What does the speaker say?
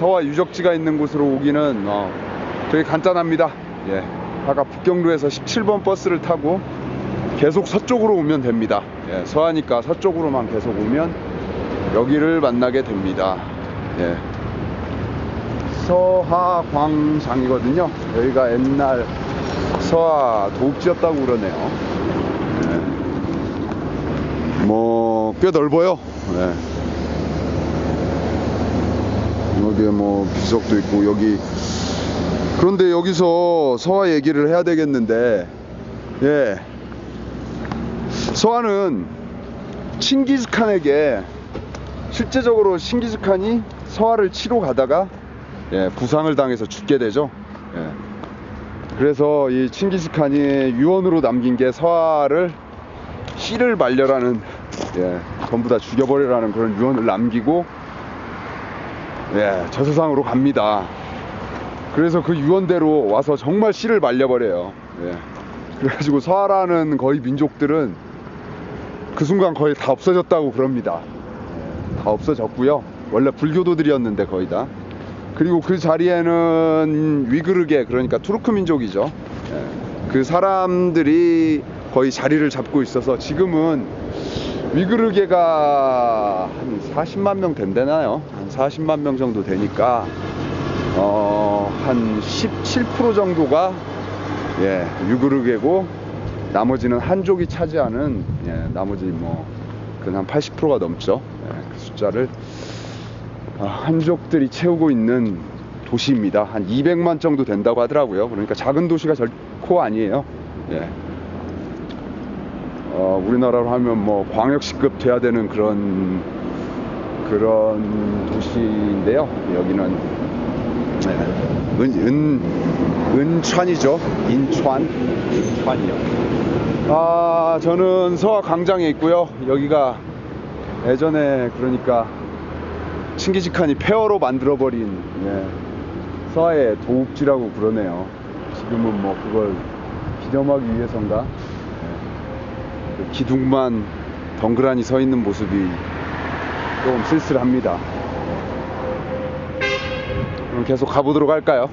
서화 유적지가 있는 곳으로 오기는 어, 되게 간단합니다. 예. 아까 북경로에서 17번 버스를 타고 계속 서쪽으로 오면 됩니다. 예, 서하니까 서쪽으로만 계속 오면 여기를 만나게 됩니다. 예. 서하광장이거든요. 여기가 옛날 서하 도읍지였다고 그러네요. 예. 뭐, 꽤 넓어요. 예. 여기에 뭐 비석도 있고 여기. 그런데 여기서 서하 얘기를 해야 되겠는데 예. 서하는 칭기즈칸에게 실제적으로 칭기즈칸이 서하를 치러 가다가 예, 부상을 당해서 죽게 되죠. 예. 그래서 이 칭기즈칸이 유언으로 남긴 게 서하를 씨를 말려라는 예, 전부 다 죽여버리라는 그런 유언을 남기고 예, 저 세상으로 갑니다. 그래서 그 유언대로 와서 정말 씨를 말려버려요. 예. 그래가지고 서하라는 거의 민족들은 그 순간 거의 다 없어졌다고 그럽니다. 예, 다 없어졌고요. 원래 불교도들이었는데 거의 다. 그리고 그 자리에는 위그르게 그러니까 투르크 민족이죠. 예. 그 사람들이 거의 자리를 잡고 있어서 지금은 위그르게가 한 40만 명 된대나요? 한 40만 명 정도 되니까 어, 한 17% 정도가 예, 위그르게고 나머지는 한족이 차지하는 예, 나머지 뭐그한 80%가 넘죠. 예, 그 숫자를 아, 한족들이 채우고 있는 도시입니다. 한 200만 정도 된다고 하더라고요. 그러니까 작은 도시가 결코 아니에요. 예. 어, 우리나라로 하면 뭐 광역시급 돼야 되는 그런 그런 도시인데요. 여기는 네. 은, 은, 은천이죠. 인천, 인천이요. 아, 저는 서화 광장에 있고요. 여기가 예전에 그러니까 칭기즈칸이 폐허로 만들어버린 예, 서화의 도읍지라고 그러네요. 지금은 뭐 그걸 기념하기 위해서인가 예. 그 기둥만 덩그라니 서 있는 모습이 조금 쓸쓸합니다. 그럼 계속 가보도록 할까요?